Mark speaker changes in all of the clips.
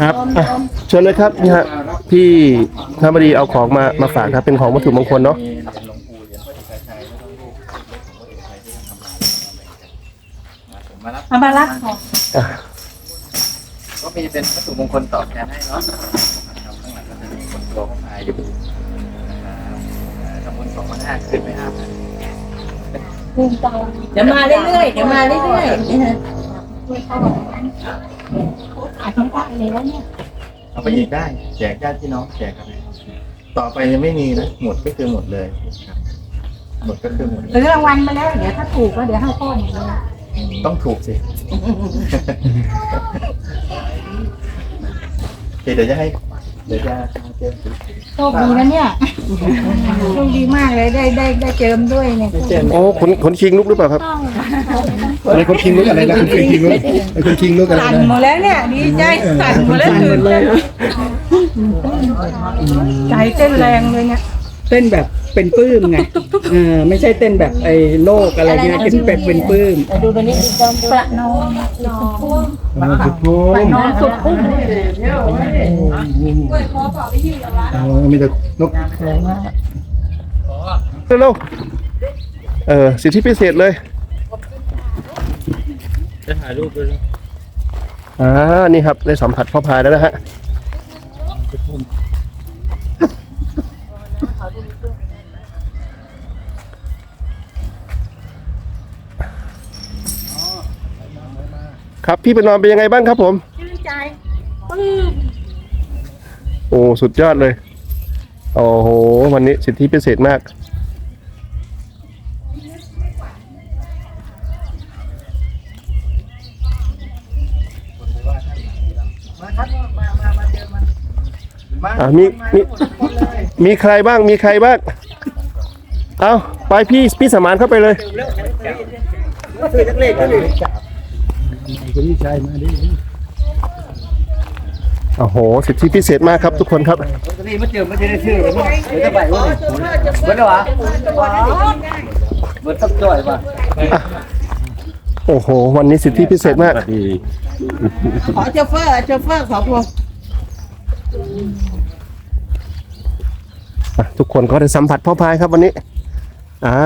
Speaker 1: ครับอะเชิญเลยครับนี่ฮะพี่ธรรมดีเอาของมามาฝากครับเป็นของวัตถุมงคลเนาะ
Speaker 2: มีเหรียญหลวงปู่เหรียญพระเอกชัยแล้วก็รูปหลวงพ่อเอกชัยที่ท่านทำลายมาแล้วผมมารับ
Speaker 3: เอามารับของ
Speaker 1: อะ
Speaker 2: ก็มีเป็นวัตถุมงคลตอบแทนให้เนาะนะครับข้างหลังก็จะมีคนตัวของนายอยู่นะครับเอ่อทำบุญสองพันห้าขึ้นไปห้าพัน
Speaker 3: เดี๋ยวมาเรื่อยๆเดี๋ยวมาเรื่อยๆนี่ฮะ
Speaker 4: ขายไม่ได้เลยแล้วเนี่ย
Speaker 2: เอาไปอีกได้แจกญาติพี่น้องแจกกันต่อไปยังไม่มีนะหมดก็คือหมดเลยครับหมดก็คือหมดเลย
Speaker 4: ซื้อรางวัลมาแล้วเดี๋ยวถ้าถูกก็เดี๋ยวให้พ่อหมดเลย
Speaker 2: ต้องถูกสิโอเคเดี๋ยวจะให้ เดี๋ยวจะมาเจอ
Speaker 4: โชคดีนะเนี่ยโชคดีมากเลยได้ได้ได้เจิมด้วยเนี่ย
Speaker 1: โอ้ขนขนคิงลุกหรือเปล่าครับ
Speaker 5: อะไรคนคิงลูกอะไรนะคนคิงลูกไอ้คนคิงลูกอะไร
Speaker 4: สั่น
Speaker 5: นะ
Speaker 4: หมดแล้วเนี่ยดีใจสั่นหมดแล้วตื่นเต้นใจเต้นแรงเลยเนี่ย
Speaker 6: เต้นแบบ เป็นปลื้มไงเออไม่ใช่เต้นแบบไอ้โลกอะไรเงี้ยเป็นแบบเป็นปลื้ม
Speaker 3: ดูตัวนี้อีกจอมประนอม
Speaker 5: อ่าสุดโค้ง
Speaker 4: น้องสุดพุ่ง
Speaker 5: อ๋อมีแต่นก
Speaker 1: เร็วๆเออสิทธิพิเศษเลย
Speaker 2: จะถ่ายรูปด้วย
Speaker 1: อ่านี่ครับได้สัมผัสพ่อพายแล้วนะฮะ ครับพี่ประนอมเป็นยังไงบ้างครับผม
Speaker 4: ชื่นใจ
Speaker 1: โอ้สุดยอดเลยโอ้โหวันนี้สิทธิพิเศษมาก
Speaker 2: มาครับมา มา มาเจอมามา
Speaker 1: อะมีมีมีใครบ้างมีใครบ้าง เอาไปพี่พี่สมานเข้าไปเลย
Speaker 5: คนนี้ชายมาดิ
Speaker 1: โอ้โหสิทธิพิเศษมากครับทุกคนครับ
Speaker 6: นี่มาเจอมาเจอได้ชื่อเลยมั้ยเดี๋ยวจะไปว่าเบิร์ดเหรอเบิร์ดต้องจ่อยป่ะ
Speaker 1: โอ้โห วันนี้สิทธิพิเศษมาก
Speaker 6: ขอเชฟเฟอร์เชฟเฟอร์ขอพวง
Speaker 1: อะทุกคนก็ได้สัมผัสพ่อพายครับวันนี้ อ่า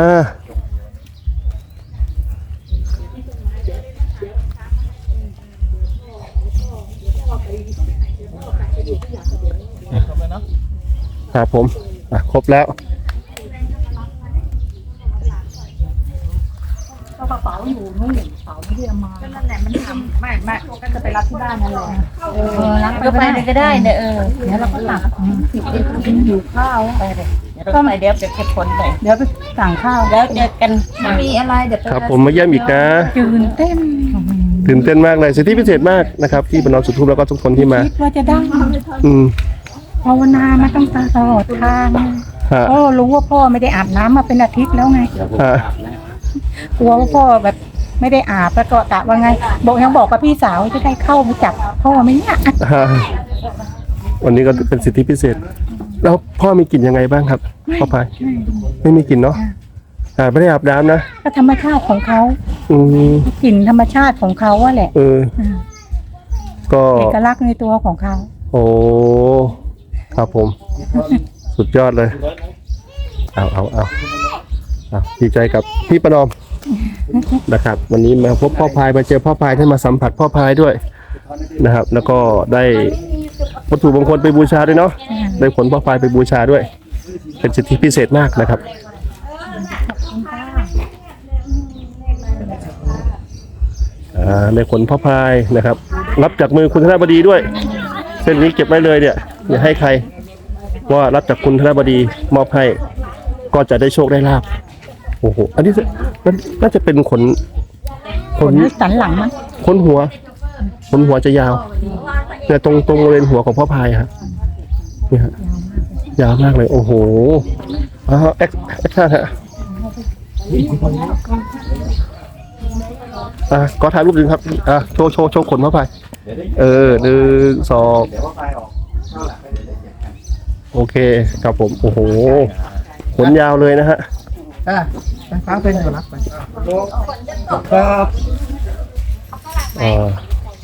Speaker 1: ครับผมอะครบแล้ว
Speaker 4: ก็กระเป๋าอยู่นู่นกระเป๋าไม่ได้เอามานั่นแหละมันทำไม่ไม่ก็จะไปรับที่บ้านนั่นแหละเออรับ
Speaker 3: ก็ไปเลยก็ได้เนี่ยเออ
Speaker 4: เดี๋ยวเราก็หลับกินหิวข้าว
Speaker 3: ไปเลยเดี๋ยวเราไปเดี๋ยวเดี๋ยวเก็บผลไป
Speaker 4: เดี๋ยวไปสั่งข้าว
Speaker 3: แล้วเจอกัน
Speaker 4: มีอะไรเดี๋ยวไป
Speaker 1: ครับผมมาเยี่ยมอีกนะ
Speaker 4: ตื่นเต้น
Speaker 1: ตื่นเต้นมากเลยสิทธิพิเศษมากนะครับที่เป็นน้องสุดทุบแล้วก็ทุกคนที่มา
Speaker 4: คิดว่าจะได้
Speaker 1: อืม
Speaker 4: ภาวนามาตั้งแต่ตลอดทาง
Speaker 1: ฮะ
Speaker 4: พ่อรู้ว่าพ่อไม่ได้อาบน้ำมาเป็นอาทิตย์แล้วไง
Speaker 1: ฮะ
Speaker 4: กลัวว่าพ่อแบบไม่ได้อาบแล้วก็กะว่าไง บอกยังบอกกับพี่สาวจะได้เข้าไปจับพ่อไหมเนี่ย
Speaker 1: ฮะวันนี้ก็เป็นสิทธิพิเศษ แล้วพ่อมีกลิ่นยังไงบ้างครับพ่อพายไม่มีกลิ่นเนาะอ่าไม่ได้อาบน้ำนะ
Speaker 4: ก็ธรรมชาติของเขา
Speaker 1: อืม
Speaker 4: กลิ่นธรรมชาติของเขาอะแหละ
Speaker 1: เออ ก็
Speaker 4: เอกลักษณ์ในตัวของเขา
Speaker 1: โอ้ ครับผม สุดยอดเลย เอาเอาเอาเอาดีใจกับพี่ประนอมนะครับ วันนี้มาพบพ่อพายมาเจอพ่อพายได้มาสัมผัสพ่อพายด้วยนะครับ แล้วก็ได้วัตถุมงคลไปบูชาด้วยเนาะได้ผลพ่อพายไปบูชาด้วย เป็นสิทธิพิเศษมากนะครับอ่าได้ผลพ่อพายนะครับ รับจากมือคุณธนบดีด้วย เส้นนี้เก็บไว้เลยเนี่ย อย่าให้ใคร ว่ารับจากคุณธนบดีมอบให้ก็จะได้โชคได้ลาบโอ้โหอันนี้มันน่าจะเป็นขนข
Speaker 4: ข
Speaker 1: น
Speaker 4: นสันหลังมั้ง
Speaker 1: ขนหัวขนหัวจะยาวเนี่ยตรงตรงบริเวณหัวของพ่อพายฮะเนี่ยฮะยาวมากเลย โอ้โหอ้าวแอคแอคชั่นฮะอะก็ถ่ายรูปหนึ่งครับอะโชว์โชว์โชว์ขนพ่อพาย
Speaker 2: เดี๋ยวได้
Speaker 1: เออหนึ่งสอง
Speaker 2: เดี๋ยวว่าไฟออกเข้าหลังไปเดี๋ยวได้เก็บกัน
Speaker 1: โอเคครับผม โอ้โหขนยาวเลยนะฮะ
Speaker 6: อะฟ้าเป็นคนรับไป
Speaker 1: อ่า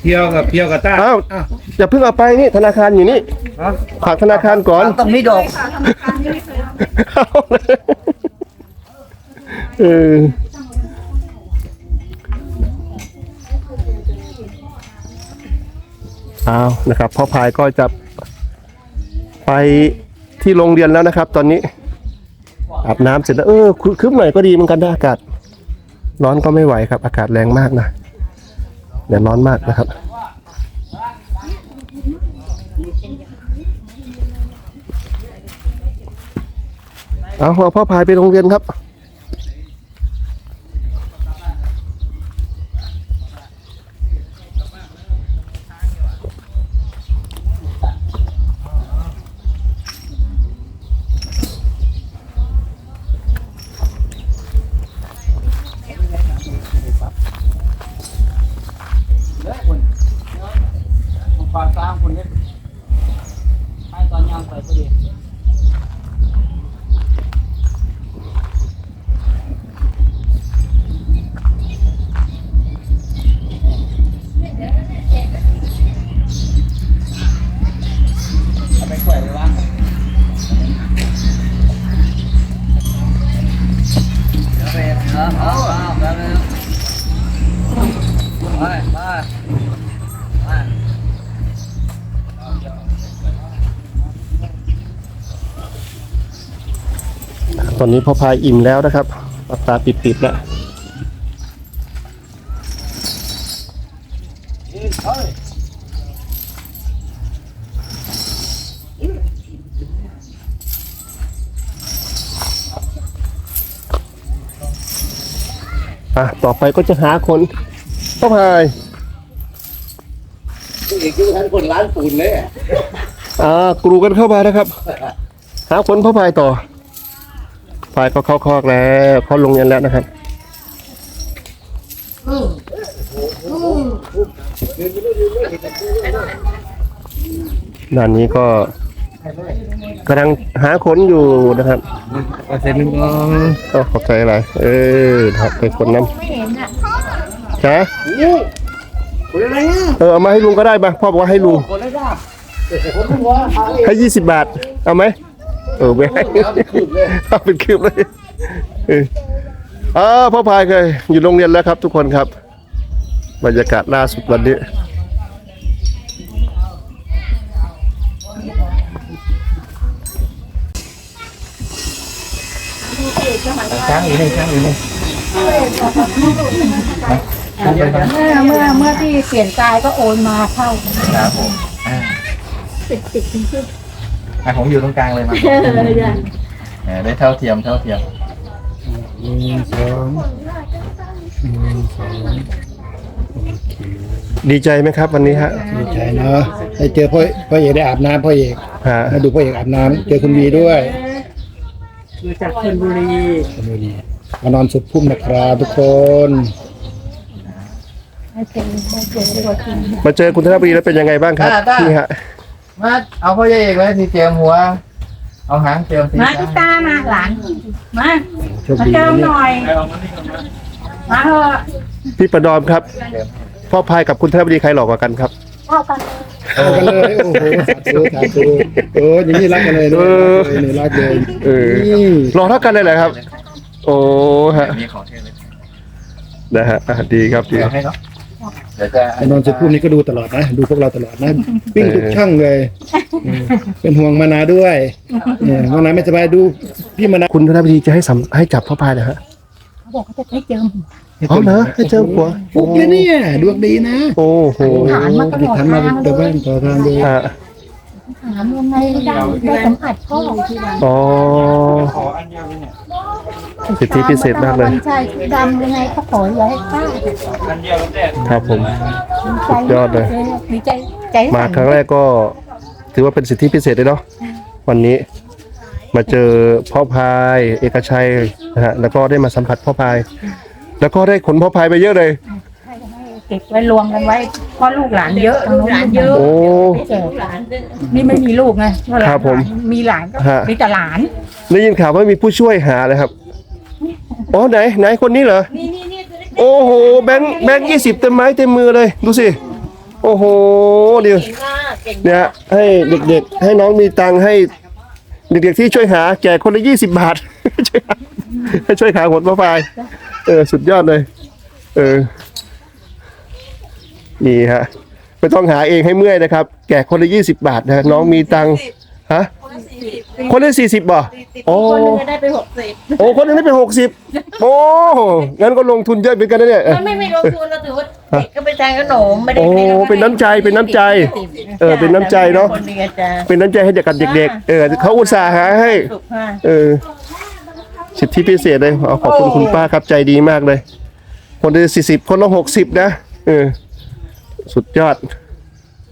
Speaker 5: เที่ยวกับเที่ยวกับต้า
Speaker 1: อ้าวอย่าเพิ่งเอาไปนี่ธนาคารอยู่นี่ฝากธนาคารก่อน
Speaker 6: ต้องมีดอก
Speaker 1: เอาเลยเออเอานะครับพ่อพายก็จะ ไปที่โรงเรียนแล้วนะครับ ตอนนี้ อาบน้ำเสร็จแล้วเออคืบหน่อยก็ดีเหมือนกันนะอากาศ ร้อนก็ไม่ไหวครับ อากาศแรงมากนะเดี๋ยวร้อนมากนะครับเอาเอาพ่อพายไปโรงเรียนครับ
Speaker 6: ตอน
Speaker 1: นี้พ่อพายอิ่มแล้วนะครับตาปิดๆแล้วอะต่อไปก็จะหาคนพ่องพาย
Speaker 6: อกอยู่ทันคนร้านปูนเลยอะ
Speaker 1: อ่ากรูกันเข้ามานะครับ หาคนพ่อพายต่อพายก็เข้าคอกแล้วเข้าโรงเรียนแล้วนะครับด้านนี้ก็กำลังหาคนอยู่นะครับ
Speaker 5: เซ็นงอ
Speaker 1: ก็ขอบใจอะไร เออนะครับไปคนน้
Speaker 3: ไม่เห็นอะำ
Speaker 1: จ้า เออเอามาให้ลุงก็ได้ปะพ่อบอกว่าให้ลุงให้ยี่สิบบาท เอาไหมเออไม่ให้
Speaker 6: เอาเป็
Speaker 1: นคืบเลยเอออ่าพ่อพายเคยอยู่โรงเรียนแล้วครับ ทุกคนครับ บรรยากาศล่าสุดวันนี้
Speaker 2: ช้างอยู่นี่ช้างอยู่นี่
Speaker 4: เมื่อเมื่อเมื่อที่เปลี่ยนกายก็โอนมาเข้า
Speaker 2: ครับผมอ่า
Speaker 3: ติดติดติดติด
Speaker 2: อะผมอยู่ตรงกลางเลยมา
Speaker 3: เออจ้ะ
Speaker 2: เออได้เท่าเทียมเท่าเทียม
Speaker 5: หนึ่งสองหนึ่งสอง
Speaker 1: ดีใจไหมครับ วันนี้ฮะ
Speaker 5: ดีใจเนาะได้เจอพ่อพ่อเอกได้อาบน้ำพ่อเอก
Speaker 1: ฮะ
Speaker 5: มาดูพ่อเอกอาบน้ำเจอคุณวีด้วย
Speaker 6: มาจากชลบุรี
Speaker 5: คุณวีมานอนสุดพุ่มนะครับทุกคน
Speaker 4: ให้เป็นให้เป็นตัวจริง
Speaker 1: มาเจอคุณธนบุรีแล้วเป็นยังไงบ้างครับนี่ฮะ
Speaker 2: มาเอาพ่อใหญ่เอกไว้ที่เจียมหัว เอาหางเจียมสี
Speaker 4: มาที่ตามาหลานมามาเจิมห
Speaker 5: น่
Speaker 4: อย มาเถอะ
Speaker 1: พี่ประดอมครับพ่อพายกับคุณธนบุรีใครหลอกกว่ากันครับ
Speaker 4: เข้ากัน
Speaker 5: เอากันเลยโอ้โหสาธุสาธุโอ้อย่างนี้รักกันเลย
Speaker 1: เออ
Speaker 5: นี่รักเลย
Speaker 1: เออ
Speaker 5: นี่
Speaker 1: หลอกเท่ากันเลยเหรอครับ โอ้ฮะ
Speaker 2: มีของเท่เลย
Speaker 1: นะฮะอะดีครับดี
Speaker 2: ให้เนาะ เดี๋ยวจะ
Speaker 5: ไอ้นอนสุดพุ่มนี้ก็ดูตลอดนะ ดูพวกเราตลอดนะปิ้งทุกช่องเลยเออเป็นห่วงมานาด้วยเนี่ยมานาไม่สบายดูพี่มานา
Speaker 1: คุณธนบุรีจะให้สัมให้จับพ่อพายนะฮะ
Speaker 4: เขาบอกเขาจะให้เจิม
Speaker 1: อ๋อเหรอให้เจอหัว
Speaker 5: ฟุกเลยเนี่ยดวงดีนะ
Speaker 1: โอ้โห
Speaker 4: ถามมาตลอด
Speaker 5: ทำ
Speaker 4: ทา
Speaker 5: มา
Speaker 4: ง
Speaker 5: ตัวบ้านต่อทางเลย
Speaker 1: ฮะ
Speaker 4: ถามยังไงได้ได้สัมผัสพ่อ
Speaker 1: อ๋อ สิทธิพิเศษมากเลย
Speaker 4: ใช่ชุดดำยังไงเขาขออย่าให้พลาด
Speaker 1: ครับผม สุดยอดเลย
Speaker 4: ดีใจใจ
Speaker 1: มา
Speaker 4: สั่น
Speaker 1: ครั้งแรกก็ถือว่าเป็นสิทธิพิเศษเลยเนาะวันนี้มาเจอพ่อพาย เอกชัยนะฮะแล้วก็ได้มาสัมผัสพ่อพาย แล้วก็ได้ขนพ่อพายไปเยอะเลย
Speaker 4: เก็บไว้รวมกันไว้เพราะลูกหลานเยอะทางโน้น
Speaker 3: หลานเยอะ
Speaker 1: โอ้
Speaker 4: ไม่เจอ
Speaker 3: หลานด้วย
Speaker 4: นี่ไม่มีลูกไงเพาะหลาน
Speaker 1: ครับผม
Speaker 4: มีหลานก็
Speaker 1: ฮะ
Speaker 4: มีแต่หลาน
Speaker 1: ได้ยินข่าวว่ามีผู้ช่วยหาเลยครับ อ๋อไหนไหนคนนี้เหรอ
Speaker 3: นี่นี่นี่ตัวเล็ก
Speaker 1: โอ้โหแบงค์แบงค์ยี่สิบเต็มไม้เต็มมือเลย ดูสิ โอ้โหเดี๋ยวเนี่ยให้เด็กๆ ให้น้องมีตังค์ให้ เด็กๆที่ช่วยหาแจกคนละยี่สิบบาท ช่วยหาให้ช่วยหาผลมะพร้าวเออ สุดยอดเลย เออ นี่ฮะไม่ต้องหาเองให้เมื่อยนะครับ แจกคนละยี่สิบบาทนะน้องมีตังค์ฮะ คนละสี่สิบบ่ โอ้
Speaker 3: คนหนึงก็ได้ไปหกสิบ
Speaker 1: โอ้คนหนึงได้เป็นหกสิบโอ้งั้นก็ลงทุนเยอะเหมือนกันนะเนี่ย
Speaker 3: มันไม่ไม่ลงทุนเราถือว่าเด็กก็ไปทานขนมไม่ได้
Speaker 1: โอ้
Speaker 3: ไม่ได้
Speaker 1: เป็นน้ำใจเป็นน้ำใจเออเป็นน้ำใจเนาะ
Speaker 3: คนเดียวจ้ะ
Speaker 1: เป็นน้ำใจให้เด็กกับเด็ก ๆ เออเขาอุตส่าห์หาให้
Speaker 3: สุขค่ะ
Speaker 1: เออ สิทธิพิเศษเลยเอาขอบคุณคุณป้าครับใจดีมากเลย คนละสี่สิบคนละหกสิบนะเออ สุดยอด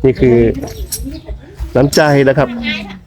Speaker 1: นี่คือ น้ำใจนะครับ
Speaker 3: ง่ายค่ะ